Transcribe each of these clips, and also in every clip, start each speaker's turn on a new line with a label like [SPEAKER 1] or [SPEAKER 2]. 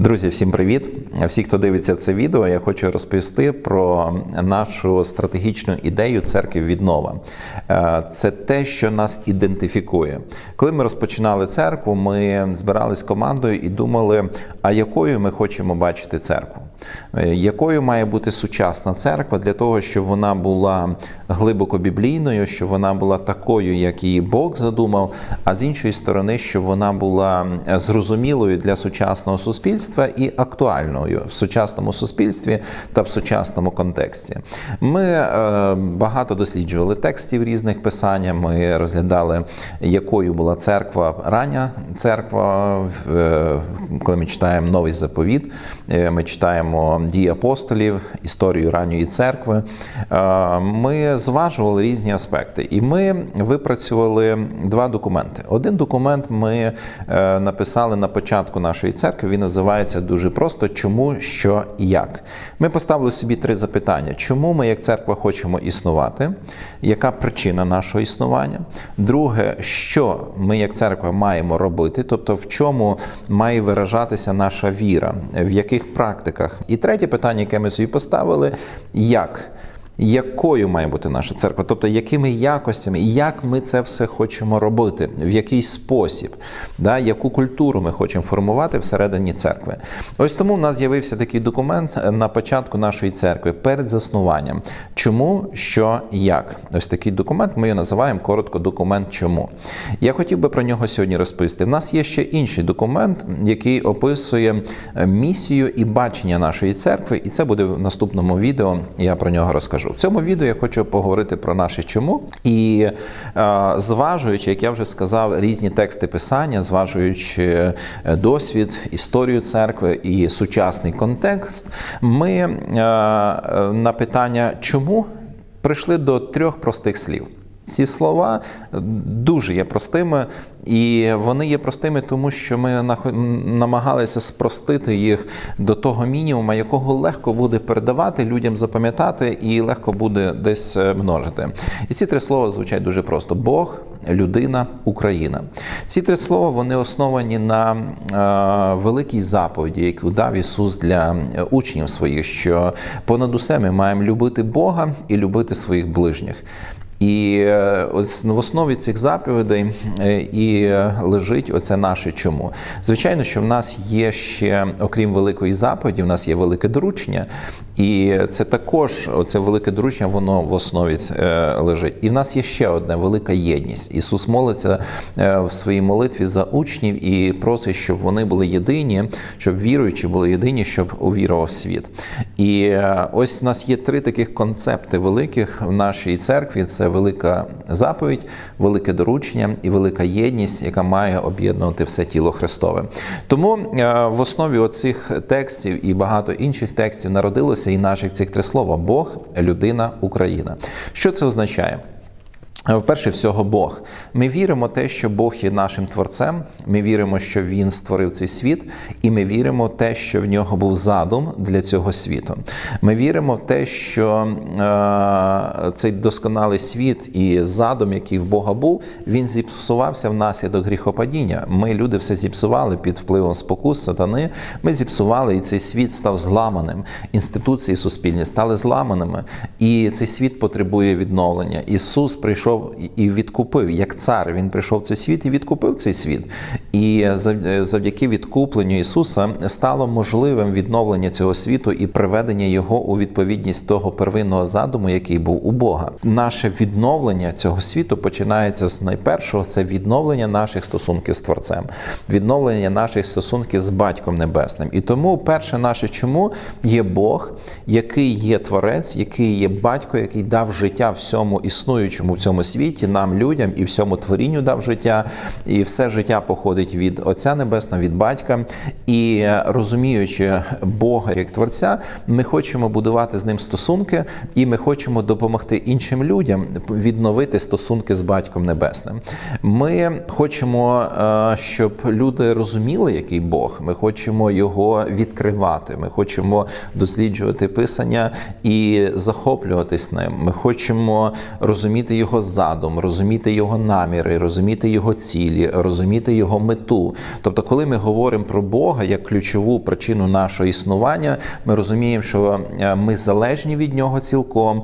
[SPEAKER 1] Друзі, всім привіт! Всі, хто дивиться це відео, я хочу розповісти про нашу стратегічну ідею церкви віднова. Е, Це те, що нас ідентифікує. Коли ми розпочинали церкву, ми збирались командою і думали, а якою ми хочемо бачити церкву. Е, Якою має бути сучасна церква для того, щоб вона була глибоко біблійною, щоб вона була такою, як її Бог задумав, а з іншої сторони, щоб вона була зрозумілою для сучасного суспільства і актуальною в сучасному суспільстві та в сучасному контексті. Ми е, багато досліджували текстів різних писання. Ми розглядали, якою була церква, рання церква, е, коли ми читаємо новий заповіт, е, ми читаємо дії апостолів, історію ранньої церкви. Е, Ми зважували різні аспекти, і ми випрацювали два документи. Один документ ми е, написали на початку нашої церкви. Він називається дуже просто Чому, що, і як. Ми поставили собі три запитання: чому ми, як церква, хочемо існувати? Яка причина нашого існування? Друге, що ми, як церква, маємо робити, тобто в чому має виражатися наша віра, в яких практиках? І третє питання, яке ми собі поставили: як? Якою має бути наша церква, тобто якими якостями, як ми це все хочемо робити, в який спосіб, да, яку культуру ми хочемо формувати всередині церкви. Ось тому в нас з'явився такий документ на початку нашої церкви перед заснуванням. Чому, що, як. Ось такий документ ми його називаємо коротко документ чому. Я хотів би про нього сьогодні розповісти. В нас є ще інший документ, який описує е, місію і бачення нашої церкви, і це буде в наступному відео. Я про нього розкажу. В цьому відео я хочу поговорити про наше чому і е, зважуючи, як я вже сказав, різні тексти писання, зважуючи е, досвід, історію церкви і сучасний контекст, ми е, е, на питання чому прийшли до трьох простих слів. Ці слова дуже є простими, і вони є простими, тому що ми намагалися спростити їх до того мінімуму, якого легко буде передавати людям запам'ятати і легко буде десь е, множити. І ці три слова звучать дуже просто: Бог, людина, Україна. Ці три слова вони основані на е, великій заповіді, яку дав Ісус для е, учнів своїх, що понад усе ми маємо любити Бога і любити своїх ближніх. І е, ось в основі цих заповідей е, і лежить оце наше чому. Звичайно, що в нас є ще, окрім великої заповіді, в нас є велике доручення, і це також оце велике доручення, воно в основі е, лежить. І в нас є ще одна велика єдність. Ісус молиться е, в своїй молитві за учнів і просить, щоб вони були єдині, щоб віруючі були єдині, щоб увірував світ. І е, ось у нас є три таких концепти великих в нашій церкві: це велика заповідь, велике доручення і велика єдність, яка має об'єднувати все тіло Христове. Тому е, в основі оцих текстів і багато інших текстів народилося і наших цих три слова: Бог, людина, Україна. Що це означає? Вперше всього Бог. Ми віримо те, що Бог є нашим творцем. Ми віримо, що Він створив цей світ, і ми віримо те, що в нього був задум для цього світу. Ми віримо в те, що е, цей досконалий світ і задум, який в Бога був, він зіпсувався внаслідок гріхопадіння. Ми, люди, все зіпсували під впливом спокус сатани. Ми зіпсували, і цей світ став зламаним. Інституції суспільні стали зламаними, і цей світ потребує відновлення. Ісус прийшов і відкупив як цар. Він прийшов в цей світ і відкупив цей світ. І зав- завдяки відкупленню Ісуса стало можливим відновлення цього світу і приведення його у відповідність того первинного задуму, який був у Бога. Наше відновлення цього світу починається з найпершого це відновлення наших стосунків з Творцем, відновлення наших стосунків з Батьком Небесним. І тому перше наше чому є Бог, який є творець, який є батько, який дав життя всьому існуючому в цьому світі, нам, людям і всьому творінню дав життя. І все життя походить від Отця Небесного, від батька. І е, розуміючи Бога як творця, ми хочемо будувати з ним стосунки, і ми хочемо допомогти іншим людям відновити стосунки з батьком небесним. Ми хочемо, е, щоб люди розуміли, який Бог. Ми хочемо його відкривати. Ми хочемо досліджувати писання і захоплюватись ним. Ми хочемо розуміти його задум, розуміти його наміри, розуміти його цілі, розуміти його мету. Тобто, коли ми говоримо про Бога як ключову причину нашого існування, ми розуміємо, що е, ми залежні від нього цілком.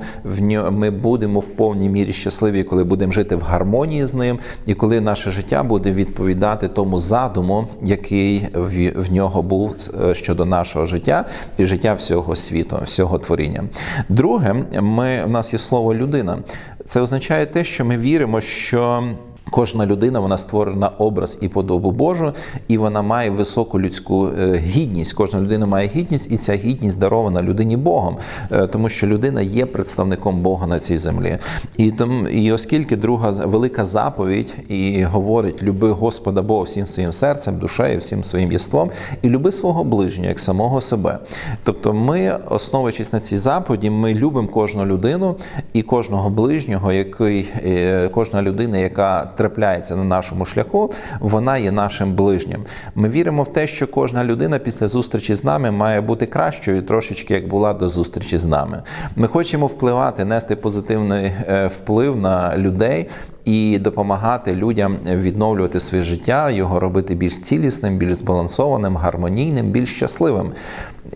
[SPEAKER 1] Ми будемо в повній мірі щасливі, коли будемо жити в гармонії з ним, і коли наше життя буде відповідати тому задуму, який в, в нього був е, щодо нашого життя і життя всього світу, всього творіння. Друге, ми в нас є слово людина. Це означає те, що ми віримо, що. Кожна людина вона створена образ і подобу Божу, і вона має високу людську е, гідність. Кожна людина має гідність, і ця гідність дарована людині Богом, Е, тому що людина є представником Бога на цій землі. І тому, і оскільки друга велика заповідь і говорить: люби Господа Бога всім своїм серцем, душею, всім своїм єством, і люби свого ближнього як самого себе. Тобто, ми, основуючись на цій заповіді, ми любимо кожну людину і кожного ближнього, який е, кожна людина, яка трапляється на нашому шляху, вона є нашим ближнім. Ми віримо в те, що кожна людина після зустрічі з нами має бути кращою, трошечки як була до зустрічі з нами. Ми хочемо впливати, нести позитивний е, вплив на людей. І допомагати людям відновлювати своє життя, його робити більш цілісним, більш збалансованим, гармонійним, більш щасливим.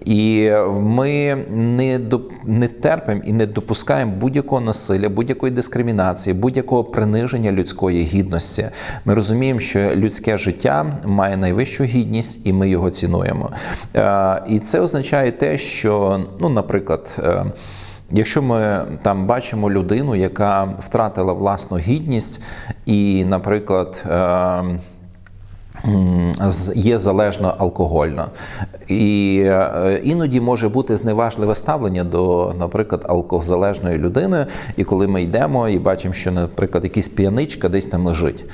[SPEAKER 1] І ми не не терпимо і не допускаємо будь-якого насилля, будь-якої дискримінації, будь-якого приниження людської гідності. Ми розуміємо, що людське життя має найвищу гідність, і ми його цінуємо. Е, І це означає те, що, ну, наприклад. Якщо ми там бачимо людину, яка втратила власну гідність, і, наприклад, е, є залежно алкогольно, і е, іноді може бути зневажливе ставлення до, наприклад, алкозалежної людини. І коли ми йдемо і бачимо, що, наприклад, якийсь п'яничка десь там лежить.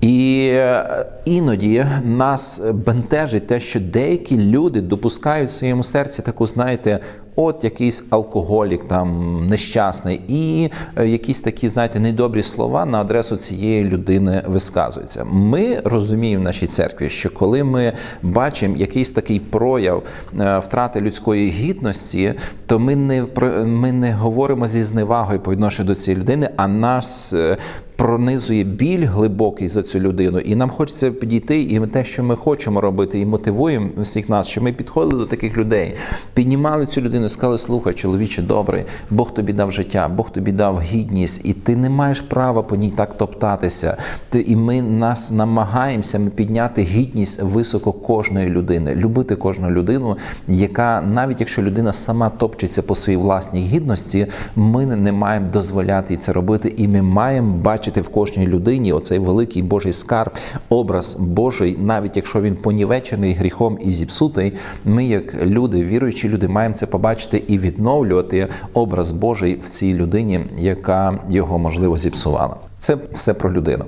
[SPEAKER 1] І е, іноді нас бентежить те, що деякі люди допускають в своєму серці таку, знаєте, от якийсь алкоголік там нещасний, і е, якісь такі, знаєте, недобрі слова на адресу цієї людини висказуються. Ми розуміємо в нашій церкві, що коли ми бачимо якийсь такий прояв е, втрати людської гідності, то ми не ми не говоримо зі зневагою по відношенню до цієї людини, а нас е, пронизує біль глибокий за цю людину, і нам хочеться підійти, і те, що ми хочемо робити, і мотивуємо всіх нас, що ми підходили до таких людей, піднімали цю людину, сказали: слухай, чоловіче, добрий, Бог тобі дав життя, Бог тобі дав гідність, і ти не маєш права по ній так топтатися. Ти і ми нас намагаємося підняти гідність високо кожної людини, любити кожну людину, яка навіть якщо людина сама топчеться по своїй власній гідності, ми не- маємо дозволяти це робити, і ми маємо бачити в кожній людині оцей великий Божий скарб, образ Божий, навіть якщо він понівечений гріхом і зіпсутий. Ми, як люди, віруючі люди, маємо це побачити і відновлювати образ Божий в цій людині, яка його можливо зіпсувала. Це все про людину.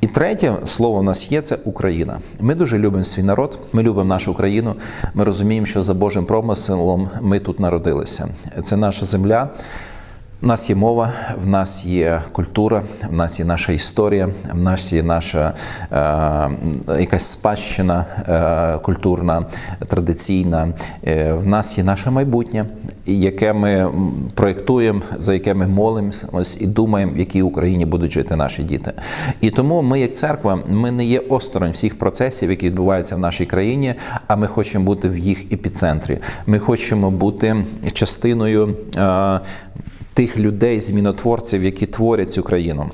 [SPEAKER 1] І третє слово в нас є це Україна. Ми дуже любимо свій народ, ми любимо нашу країну. Ми розуміємо, що за Божим промислом ми тут народилися. Це наша земля. В нас є мова, в нас є культура, в нас є наша історія, в нас є наша е, якась спадщина е, культурна, традиційна, е, в нас є наше майбутнє, яке ми проєктуємо, за яке ми молимося і думаємо, в якій Україні будуть жити наші діти. І тому ми, як церква, ми не є осторонь всіх процесів, які відбуваються в нашій країні, а ми хочемо бути в їх епіцентрі. Ми хочемо бути частиною. Е, тих людей, змінотворців, які творять цю країну.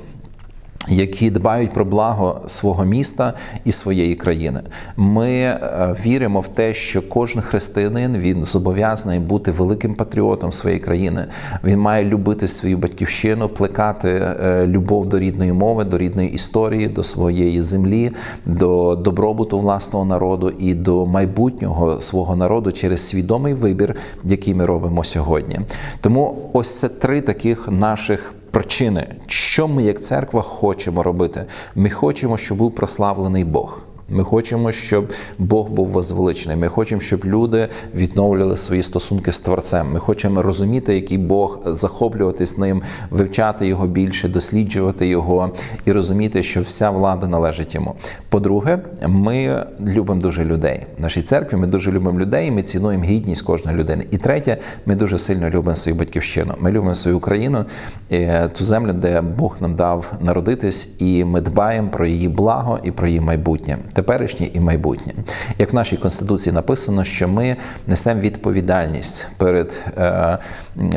[SPEAKER 1] Які дбають про благо свого міста і своєї країни. Ми е, віримо в те, що кожен християнин він зобов'язаний бути великим патріотом своєї країни. Він має любити свою батьківщину, плекати е, любов до рідної мови, до рідної історії, до своєї землі, до добробуту власного народу і до майбутнього свого народу через свідомий вибір, який ми робимо сьогодні. Тому ось це три таких наших причини, що ми як церква хочемо робити. Ми хочемо, щоб був прославлений Бог. Ми хочемо, щоб Бог був возвеличений. Ми хочемо, щоб люди відновлювали свої стосунки з Творцем. Ми хочемо розуміти, який Бог, захоплюватись ним, вивчати його більше, досліджувати його і розуміти, що вся влада належить йому. По-друге, ми любимо дуже людей. В нашій церкві ми дуже любимо людей, ми цінуємо гідність кожної людини. І третє, ми дуже сильно любимо свою батьківщину. Ми любимо свою Україну, е, ту землю, де Бог нам дав народитись, і ми дбаємо про її благо і про її майбутнє, теперішнє і майбутнє. Як в нашій конституції написано, що ми несемо відповідальність перед е,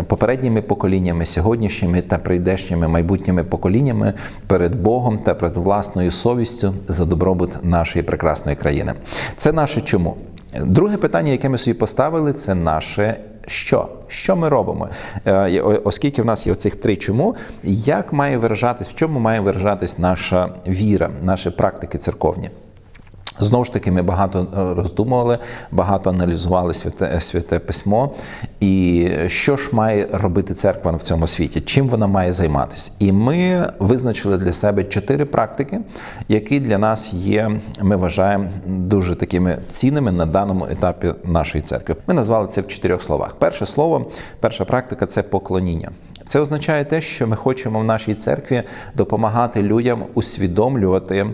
[SPEAKER 1] попередніми поколіннями, сьогоднішніми та прийдешніми майбутніми поколіннями, перед Богом та перед власною совістю за добробут нашої прекрасної країни. Це наше чому. Друге питання, яке ми собі поставили, це наше що? Що ми робимо? Е, Оскільки в нас є оцих три чому, як має виражатись, в чому має виражатись наша віра, наші практики церковні? Знову ж таки, ми багато е, роздумували, багато аналізували святе, святе письмо. І що ж має робити церква в цьому світі? Чим вона має займатися? І ми визначили для себе чотири практики, які для нас є, ми вважаємо, дуже такими цінними на даному етапі нашої церкви. Ми назвали це в чотирьох словах. Перше слово, перша практика це поклоніння. Це означає те, що ми хочемо в нашій церкві допомагати людям усвідомлювати,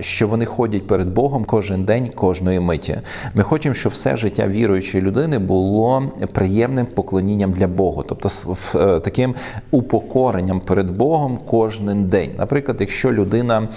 [SPEAKER 1] що вони ходять перед Богом кожен день, кожної миті. Ми хочемо, щоб все життя віруючої людини було приємним поклонінням для Бога, тобто е, таким упокоренням перед Богом кожен день. Наприклад, якщо людина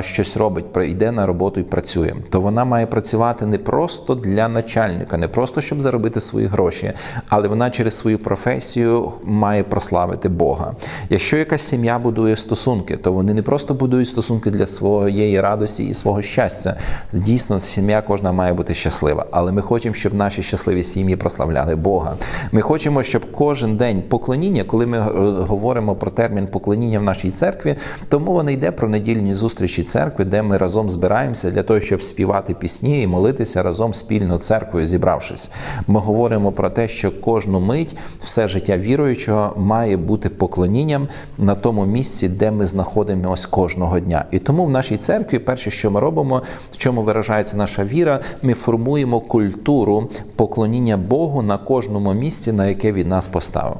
[SPEAKER 1] щось робить, йде на роботу і працює, то вона має працювати не просто для начальника, не просто щоб заробити свої гроші, але вона через свою професію має прославити Бога. Якщо якась сім'я будує стосунки, то вони не просто будують стосунки для своєї радості і свого щастя. Дійсно, сім'я кожна має бути щаслива. Але ми хочемо, щоб наші щасливі сім'ї прославляли Бога. Ми хочемо, щоб кожен день поклоніння, коли ми говоримо про термін поклоніння в нашій церкві, то мова не йде про недільні зустрічі церкви, де ми разом збираємося для того, щоб співати пісні і молитися разом спільно церквою, зібравшись. Ми говоримо про те, що кожну мить все життя віруючого має бути поклонінням на тому місці, де ми знаходимося кожного дня. І тому в нашій церкві, перше, що ми робимо, в чому виражається наша віра, ми формуємо культуру поклоніння Богу на кожному місці, на яке він нас поставив.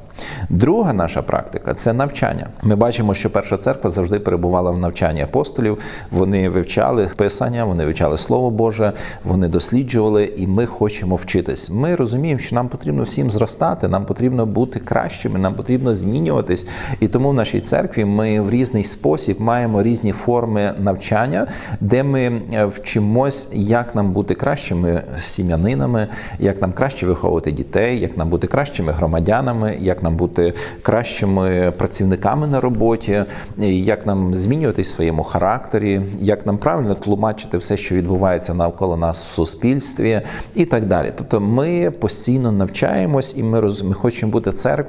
[SPEAKER 1] Друга наша практика це навчання. Ми бачимо, що перша церква завжди перебувала в навчанні апостолів. Вони вивчали писання, вони вивчали Слово Боже, вони досліджували, і ми хочемо вчитись. Ми розуміємо, що нам потрібно всім зростати, нам потрібно бути кращими, нам потрібно змінюватись. І тому в нашій церкві ми в різний спосіб маємо різні форми навчання, де ми е, вчимось, як нам бути кращими сім'янинами, як нам краще виховувати дітей, як нам бути кращими громадянами, як нам бути кращими працівниками на роботі, як нам змінювати в своєму характері, як нам правильно тлумачити все, що відбувається навколо нас в суспільстві, і так далі. Тобто, ми постійно навчаємось, і ми роз... хочемо бути церквою,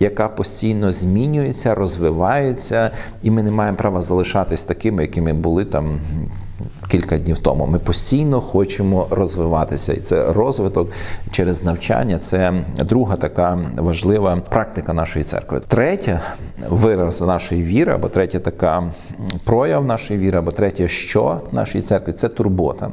[SPEAKER 1] яка постійно змінюється, розвивається, і ми не маємо права залишатись такими, якими були там кілька днів тому. Ми постійно хочемо розвиватися, і це розвиток через навчання. Це друга така важлива практика нашої церкви. Третя вираз нашої віри, або третя така прояв нашої віри, або третє, що нашої церкви це турбота.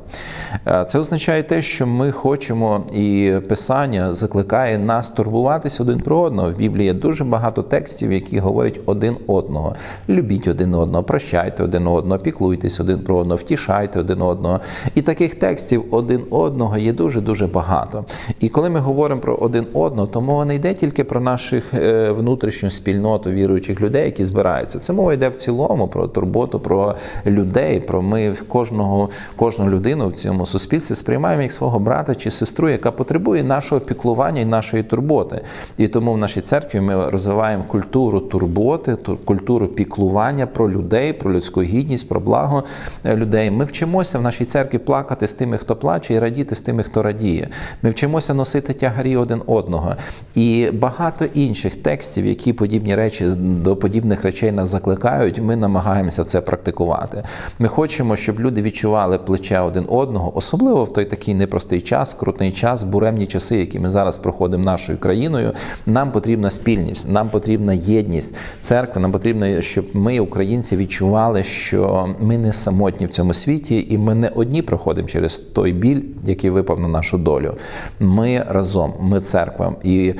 [SPEAKER 1] Е, це означає те, що ми хочемо, і Писання закликає нас турбуватися один про одного. В Біблії є дуже багато текстів, які говорять один одного. Любіть один одного, прощайте один одного, піклуйтесь один про одного, втішайте один одного. І таких текстів один одного є дуже дуже багато. І коли ми говоримо про один одного, то мова не йде тільки про наших е, внутрішню спільноту віруючих людей, які збираються. Це мова йде в цілому про турботу, про людей. Про ми кожного, кожну людину в цьому суспільстві сприймаємо як свого брата чи сестру, яка потребує нашого піклування і нашої турботи. І тому в нашій церкві ми розвиваємо культуру турботи, культуру піклування про людей, про людську гідність, про благо е, людей. Ми вчимося в нашій церкві плакати з тими, хто плаче, і радіти з тими, хто радіє. Ми вчимося носити тягарі один одного. І багато інших текстів, які подібні речі до подібних речей нас закликають, ми намагаємося це практикувати. Ми хочемо, щоб люди відчували плече один одного, особливо в той такий непростий час, крутний час, буремні часи, які ми зараз проходимо нашою країною. Нам потрібна спільність, нам потрібна єдність церкви. Нам потрібно, щоб ми, українці, відчували, що ми не самотні в цьому світі світі, і ми не одні проходимо через той біль, який випав на нашу долю. Ми разом, ми церква, і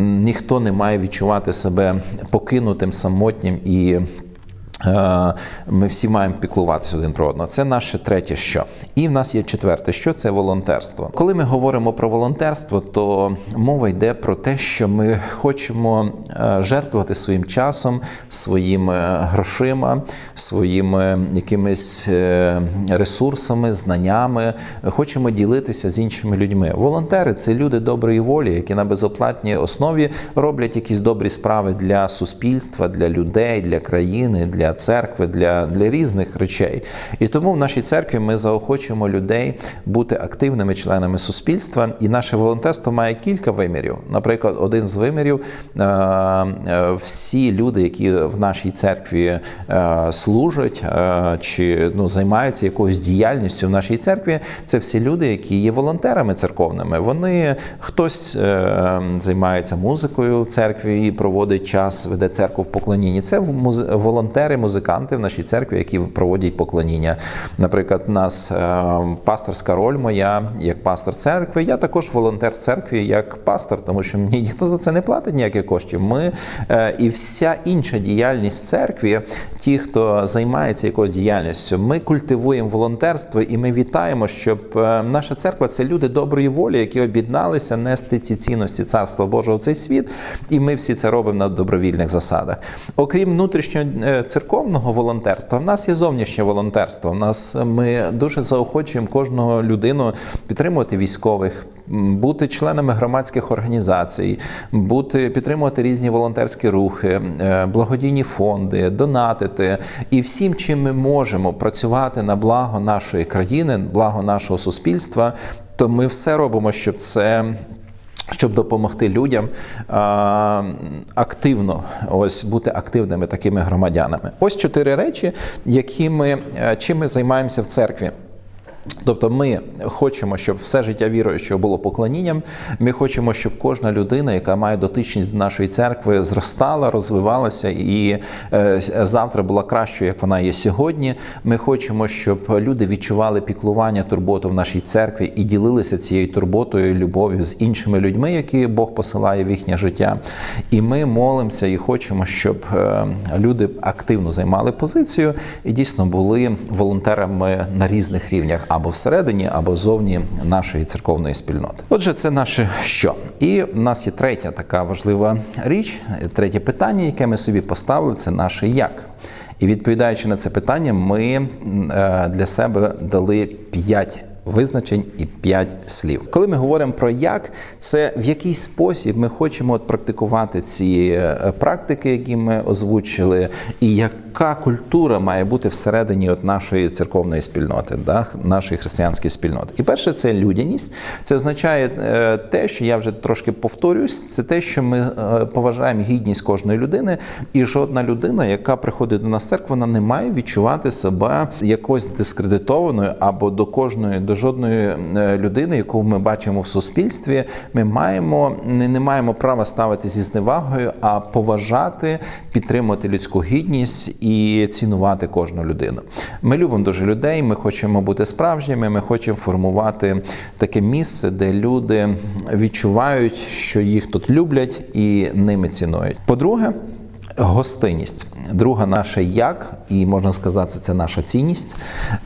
[SPEAKER 1] ніхто не має відчувати себе покинутим, самотнім і. Е, Ми всі маємо піклуватися один про одного. Це наше третє що. І в нас є четверте, що це волонтерство. Коли ми говоримо про волонтерство, то мова йде про те, що ми хочемо е, жертвувати своїм часом, своїми грошима, своїми якимись е, ресурсами, знаннями. Хочемо ділитися з іншими людьми. Волонтери це люди доброї волі, які на безоплатній основі роблять якісь добрі справи для суспільства, для людей, для країни, для церкви, для, для різних речей. І тому в нашій церкві ми заохочуємо людей бути активними членами суспільства, і наше волонтерство має кілька вимірів. Наприклад, один з вимірів е, е, всі люди, які в нашій церкві е, служать чи ну, займаються якоюсь діяльністю в нашій церкві, це всі люди, які є волонтерами церковними. Вони хтось займається музикою в церкві проводить час, веде церкву в поклонінні. Це волонтери, музиканти в нашій церкві, які проводять поклоніння. Наприклад, у нас е, пасторська роль моя як пастор церкви. Я також волонтер в церкві як пастор, тому що мені ніхто за це не платить ніяких коштів. Ми е, і вся інша діяльність церкві, ті, хто займається якоюсь діяльністю, ми культивуємо волонтерство і ми вітаємо, щоб е, наша церква це люди доброї волі, які об'єдналися нести ці цінності царства Божого в цей світ, і ми всі це робимо на добровільних засадах. Окрім внутрішнього е, церковного волонтерства, в нас є зовнішнє волонтерство. В нас е, ми дуже заохочуємо кожного людину підтримувати військових, бути членами громадських організацій, бути підтримувати різні волонтерські рухи, е, благодійні фонди, донатити і всім, чим ми можемо працювати на благо нашої країни, благо нашого суспільства, то ми все робимо, щоб це. Щоб допомогти людям а, активно ось бути активними такими громадянами. Ось чотири речі, які ми е, чим ми займаємося в церкві. Тобто ми хочемо, щоб все життя віруючого було поклонінням. Ми хочемо, щоб кожна людина, яка має дотичність до нашої церкви, зростала, розвивалася і е, завтра була кращою, як вона є сьогодні. Ми хочемо, щоб люди відчували піклування, турботу в нашій церкві і ділилися цією турботою, любов'ю з іншими людьми, які Бог посилає в їхнє життя. І ми молимося і хочемо, щоб е, люди активно займали позицію і дійсно були волонтерами на різних рівнях або всередині, або зовні нашої церковної спільноти. Отже, це наше що. І в нас є третя така важлива річ, третє питання, яке ми собі поставили, це наше як. І відповідаючи на це питання, ми е, для себе дали п'ять визначень і п'ять слів. Коли ми говоримо про як, це в який спосіб ми хочемо от практикувати ці е, практики, які ми озвучили, і яка культура має бути всередині от нашої церковної спільноти, да, нашої християнської спільноти. І перше, це людяність. Це означає е, те, що я вже трошки повторюсь, це те, що ми е, поважаємо гідність кожної людини, і жодна людина, яка приходить до нас в церкву, вона не має відчувати себе якось дискредитованою або до кожної до жодної е, людини, яку ми бачимо в суспільстві, ми маємо не, не маємо права ставити зі зневагою, а поважати, підтримувати людську гідність і цінувати кожну людину. Ми любимо дуже людей. Ми хочемо бути справжніми. Ми хочемо формувати таке місце, де люди відчувають, що їх тут люблять і ними цінують. По-друге. Гостинність, друга наша як, і можна сказати, це наша цінність.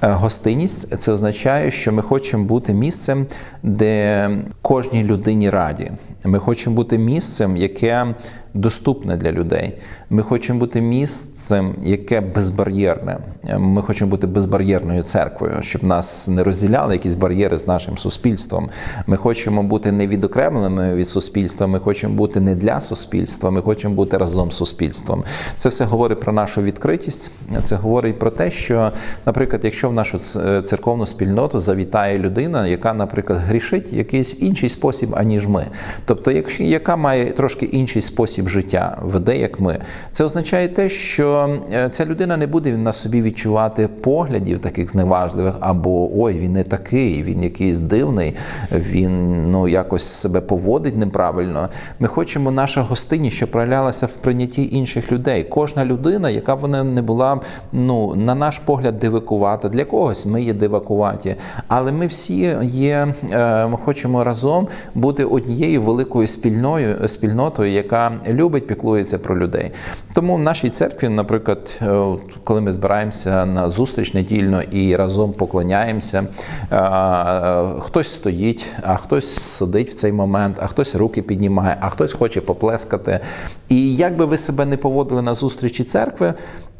[SPEAKER 1] Е, Гостинність це означає, що ми хочемо бути місцем, де кожній людині раді. Ми хочемо бути місцем, яке доступне для людей. Ми хочемо бути місцем, яке безбар'єрне. Ми хочемо бути безбар'єрною церквою, щоб нас не розділяли якісь бар'єри з нашим суспільством. Ми хочемо бути не відокремленими від суспільства. Ми хочемо бути не для суспільства. Ми хочемо бути разом з суспільством. Це все говорить про нашу відкритість. Це говорить про те, що, наприклад, якщо в нашу церковну спільноту завітає людина, яка, наприклад, грішить якийсь інший спосіб, аніж ми. Тобто, якщо яка має трошки інший спосіб спосіб життя, веде як ми. Це означає те, що е, ця людина не буде на собі відчувати поглядів таких зневажливих, або ой, він не такий, він якийсь дивний, він ну якось себе поводить неправильно. Ми хочемо наша гостинність, що проявлялася в прийнятті інших людей. Кожна людина, яка б вона не була, ну на наш погляд, дивакувата. Для когось ми є дивакуваті, але ми всі є. е, Ми хочемо разом бути однією великою спільною спільнотою, яка любить, піклується про людей. Тому в нашій церкві, наприклад, е, коли ми збираємося на зустріч недільно і разом поклоняємося, е, хтось стоїть, а хтось сидить в цей момент, а хтось руки піднімає, а хтось хоче поплескати. І як би ви себе не поводили на зустрічі церкви,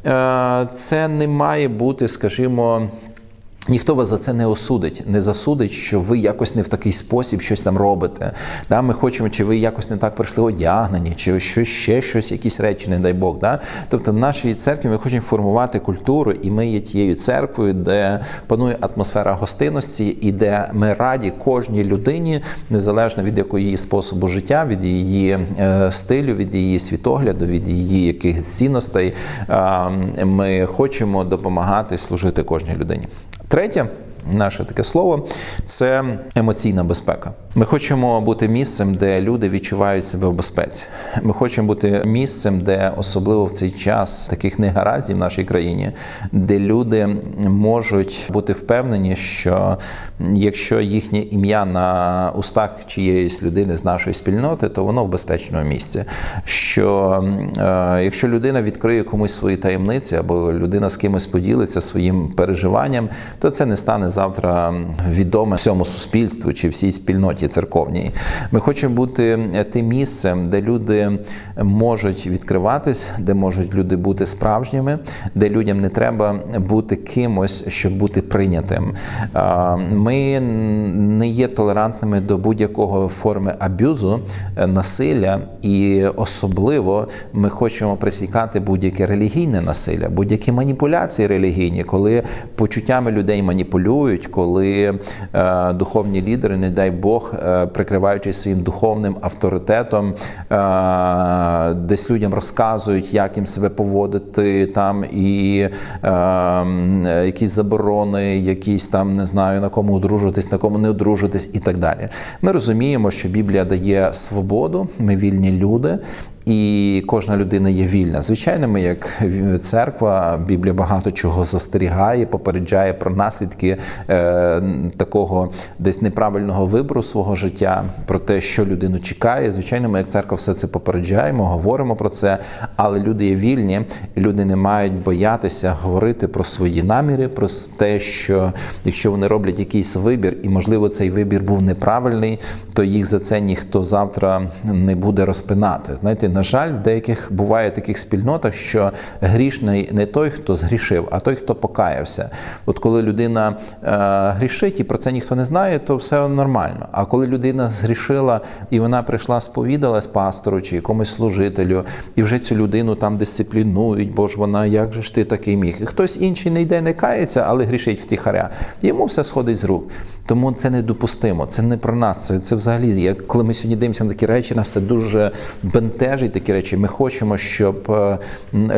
[SPEAKER 1] е, це не має бути, скажімо. Ніхто вас за це не осудить, не засудить, що ви якось не в такий спосіб щось там робите. Да, Ми хочемо, чи ви якось не так прийшли одягнені, чи що ще щось, якісь речі, не дай Бог. Да? Тобто в нашій церкві ми хочемо формувати культуру, і ми є тією церквою, де панує атмосфера гостинності, і де ми раді кожній людині, незалежно від якої її способу життя, від її е, стилю, від її світогляду, від її якихось цінностей. Е, ми хочемо допомагати служити кожній людині. Третє, наше таке слово це емоційна безпека. Ми хочемо бути місцем, де люди відчувають себе в безпеці. Ми хочемо бути місцем, де особливо в цей час таких негараздів в нашій країні, де люди можуть бути впевнені, що якщо їхнє ім'я на устах чиєїсь людини з нашої спільноти, то воно в безпечному місці. Що е, якщо людина відкриє комусь свої таємниці, або людина з кимось поділиться своїм переживанням, то це не стане завтра відоме всьому суспільству чи всій спільноті церковній. Ми хочемо бути тим місцем, де люди можуть відкриватись, де можуть люди бути справжніми, де людям не треба бути кимось, щоб бути прийнятим. Ми не є толерантними до будь-якого форми аб'юзу, е, насилля, і особливо ми хочемо пресікати будь-яке релігійне насилля, будь-які маніпуляції релігійні, коли почуттями людей маніпулюють, коли е, духовні лідери, не дай Бог, е, прикриваючись своїм духовним авторитетом, е, десь людям розказують, як їм себе поводити там, і якісь заборони, якісь там не знаю на кому одружуватись, на кому не одружуватись і так далі. Ми розуміємо, що Біблія дає свободу, ми вільні люди. І кожна людина є вільна. Звичайно, ми, як церква, Біблія багато чого застерігає, попереджає про наслідки е, такого десь неправильного вибору свого життя, про те, що людину чекає. Звичайно, ми як церква все це попереджаємо, говоримо про це, але люди є вільні, і люди не мають боятися говорити про свої наміри, про те, що якщо вони роблять якийсь вибір, і можливо цей вибір був неправильний, то їх за це ніхто завтра не буде розпинати. Знаєте, на жаль, в деяких буває таких спільнотах, що грішний не той, хто згрішив, а той, хто покаявся. От коли людина е, грішить і про це ніхто не знає, то все нормально. А коли людина згрішила і вона прийшла, сповідалась пастору чи якомусь служителю, і вже цю людину там дисциплінують, бо ж вона як же ж ти такий міг? І хтось інший не йде, не кається, але грішить втіхаря. Йому все сходить з рук. Тому це недопустимо. Це не про нас. Це, це взагалі, як коли ми сьогодні дивимося на такі речі, нас це дуже бентежить такі речі. Ми хочемо, щоб е,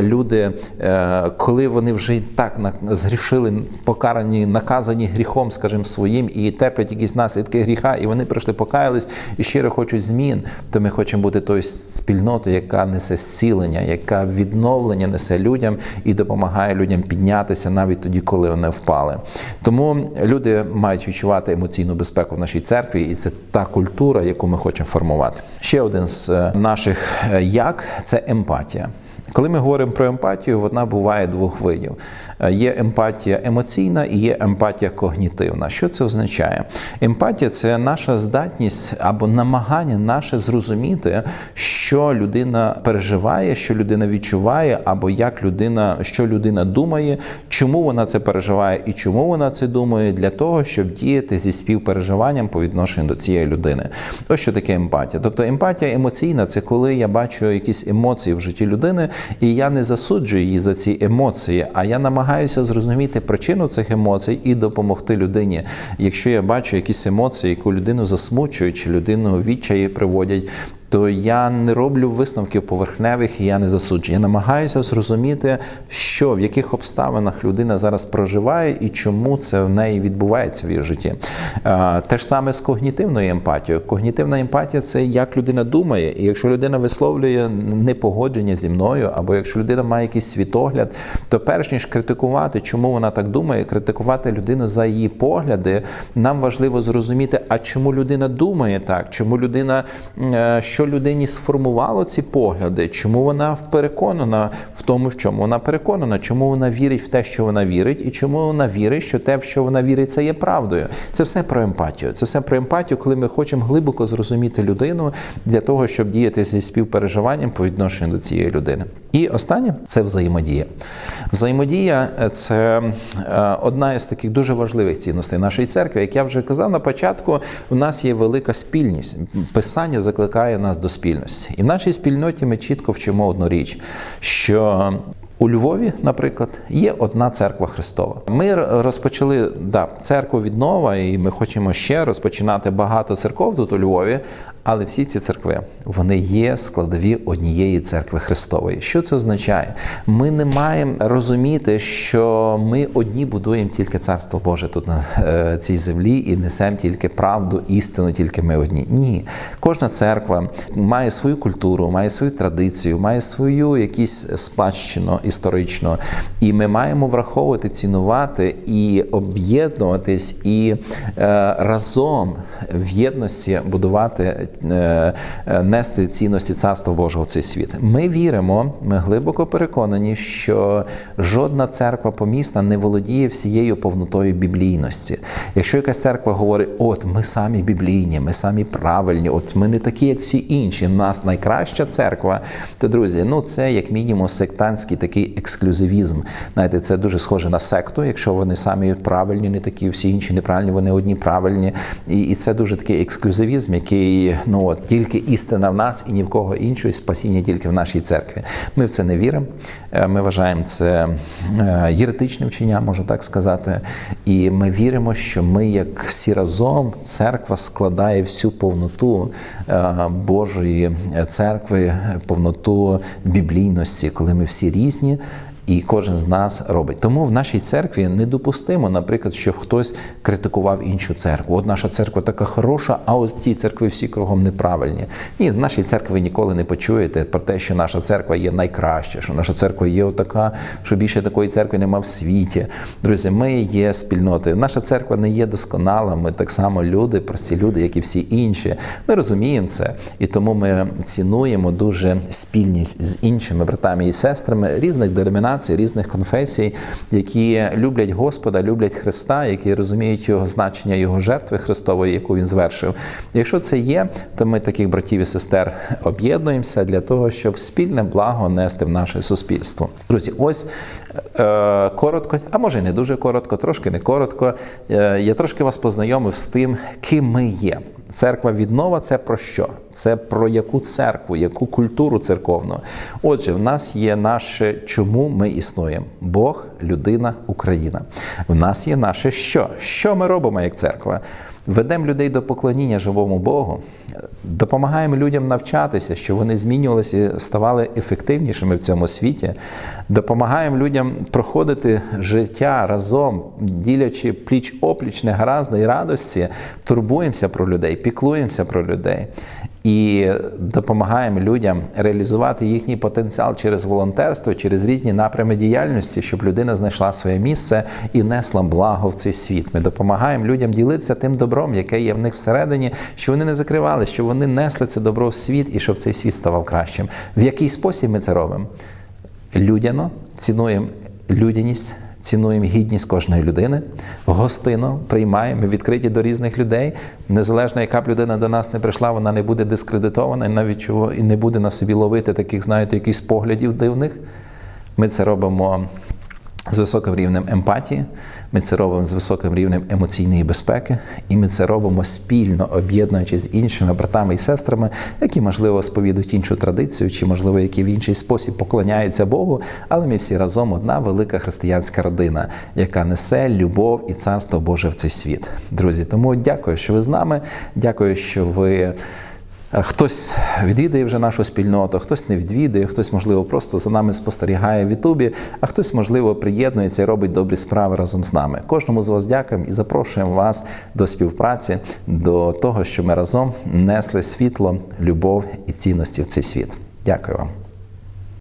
[SPEAKER 1] люди, е, коли вони вже і так згрішили, покарані, наказані гріхом, скажімо, своїм, і терплять якісь наслідки гріха, і вони прийшли, покаялись і щиро хочуть змін, то ми хочемо бути тою спільнотою, яка несе зцілення, яка відновлення несе людям і допомагає людям піднятися навіть тоді, коли вони впали. Тому люди мають відчувати емоційну безпеку в нашій церкві, і це та культура, яку ми хочемо формувати. Ще один з е, наших е, як це емпатія. Коли ми говоримо про емпатію, вона буває двох видів: Е, є емпатія емоційна і є емпатія когнітивна. Що це означає? Емпатія це наша здатність або намагання наше зрозуміти, що людина переживає, що людина відчуває, або як людина, що людина думає, чому вона це переживає і чому вона це думає, для того, щоб діяти зі співпереживанням по відношенню до цієї людини. Ось що таке емпатія. Тобто емпатія емоційна це коли я бачу якісь емоції в житті людини, і я не засуджую її за ці емоції, а я намагаюся зрозуміти причину цих емоцій і допомогти людині. Якщо я бачу якісь емоції, яку людину засмучують, чи людину відчаї приводять, то я не роблю висновків поверхневих і я не засуджую. Я намагаюся зрозуміти, що в яких обставинах людина зараз проживає і чому це в неї відбувається в її житті. Те ж саме з когнітивною емпатією. Когнітивна емпатія це як людина думає, і якщо людина висловлює непогодження зі мною, або якщо людина має якийсь світогляд, то перш ніж критикувати, чому вона так думає, критикувати людину за її погляди, нам важливо зрозуміти, а чому людина думає так, чому людина, е, що людині сформувало ці погляди, чому вона переконана в тому, в чому вона переконана, чому вона вірить в те, що вона вірить, і чому вона вірить, що те, в що вона вірить, це є правдою. Це все про емпатію. Це все про емпатію, коли ми хочемо глибоко зрозуміти людину для того, щоб діяти зі співпереживанням по відношенню до цієї людини. І останнє це взаємодія. Взаємодія це е, одна із таких дуже важливих цінностей нашої церкви. Як я вже казав на початку, в нас є велика спільність. Писання закликає нас до спільності. І в нашій спільноті ми чітко вчимо одну річ, що у Львові, наприклад, є одна церква Христова. Ми розпочали да, церкву віднова, і ми хочемо ще розпочинати багато церков тут у Львові. Але всі ці церкви вони є складові однієї церкви Христової. Що це означає? Ми не маємо розуміти, що ми одні будуємо тільки царство Боже тут на е, цій землі і несемо тільки правду, істину, тільки ми одні. Ні, кожна церква має свою культуру, має свою традицію, має свою якісь спадщину історичну, і ми маємо враховувати, цінувати і об'єднуватись, і е, разом в єдності будувати. Е, нести цінності царства Божого в цей світ. Ми віримо, ми глибоко переконані, що жодна церква помісна не володіє всією повнотою біблійності. Якщо якась церква говорить, от ми самі біблійні, ми самі правильні, от ми не такі, як всі інші, в нас найкраща церква, то друзі, ну це як мінімум сектантський такий ексклюзивізм. Знаєте, це дуже схоже на секту, якщо вони самі правильні, не такі, всі інші неправильні, вони одні правильні. І, і це дуже такий ексклюзивізм, який ну от тільки істина в нас і ні в кого іншого, і спасіння тільки в нашій церкві. Ми в це не віримо. Ми вважаємо це єретичним вченням, можна так сказати. І ми віримо, що ми, як всі разом, церква складає всю повноту Божої церкви, повноту біблійності, коли ми всі різні. І кожен з нас робить. Тому в нашій церкві недопустимо, наприклад, щоб хтось критикував іншу церкву. От наша церква така хороша, а от ті церкви всі кругом неправильні. Ні, в нашій церкві ви ніколи не почуєте про те, що наша церква є найкраща, що наша церква є отака, що більше такої церкви нема в світі. Друзі, ми є спільнотою. Наша церква не є досконала. Ми так само люди, прості люди, як і всі інші. Ми розуміємо це, і тому ми цінуємо дуже спільність з іншими братами і сестрами різних деномінацій деномінацій, різних конфесій, які люблять Господа, люблять Христа, які розуміють його значення, його жертви Христової, яку він звершив. Якщо це є, то ми таких братів і сестер об'єднуємося для того, щоб спільне благо нести в наше суспільство. Друзі, ось. Е, коротко, а може і не дуже коротко, трошки не коротко. Е, я трошки вас познайомив з тим, ким ми є. Церква віднова це про що? Це про яку церкву, яку культуру церковну. Отже, в нас є наше чому ми існуємо: Бог, людина, Україна. В нас є наше що? Що ми робимо як церква? Ведемо людей до поклоніння живому Богу, допомагаємо людям навчатися, щоб вони змінювалися і ставали ефективнішими в цьому світі. Допомагаємо людям проходити життя разом, ділячи пліч опліч негаразди радості, турбуємося про людей, піклуємося про людей і допомагаємо людям реалізувати їхній потенціал через волонтерство, через різні напрями діяльності, щоб людина знайшла своє місце і несла благо в цей світ. Ми допомагаємо людям ділитися тим добром, яке є в них всередині, що вони не закривали, що вони несли це добро в світ і щоб цей світ ставав кращим. В який спосіб ми це робимо? Людяно цінуємо людяність цінуємо гідність кожної людини, гостину приймаємо, відкриті до різних людей. Незалежно, яка б людина до нас не прийшла, вона не буде дискредитована і навіть чого і не буде на собі ловити таких, знаєте, якихось поглядів дивних. Ми це робимо з високим рівнем емпатії, ми це робимо з високим рівнем емоційної безпеки, і ми це робимо спільно, об'єднуючись з іншими братами і сестрами, які, можливо, сповідують іншу традицію, чи, можливо, які в інший спосіб поклоняються Богу. Але ми всі разом одна велика християнська родина, яка несе любов і царство Боже в цей світ. Друзі, тому дякую, що ви з нами. Дякую, що ви Хтось відвідає вже нашу спільноту, хтось не відвідає, хтось, можливо, просто за нами спостерігає в Ютубі, а хтось, можливо, приєднується і робить добрі справи разом з нами. Кожному з вас дякуємо і запрошуємо вас до співпраці, до того, що ми разом несли світло, любов і цінності в цей світ. Дякую вам.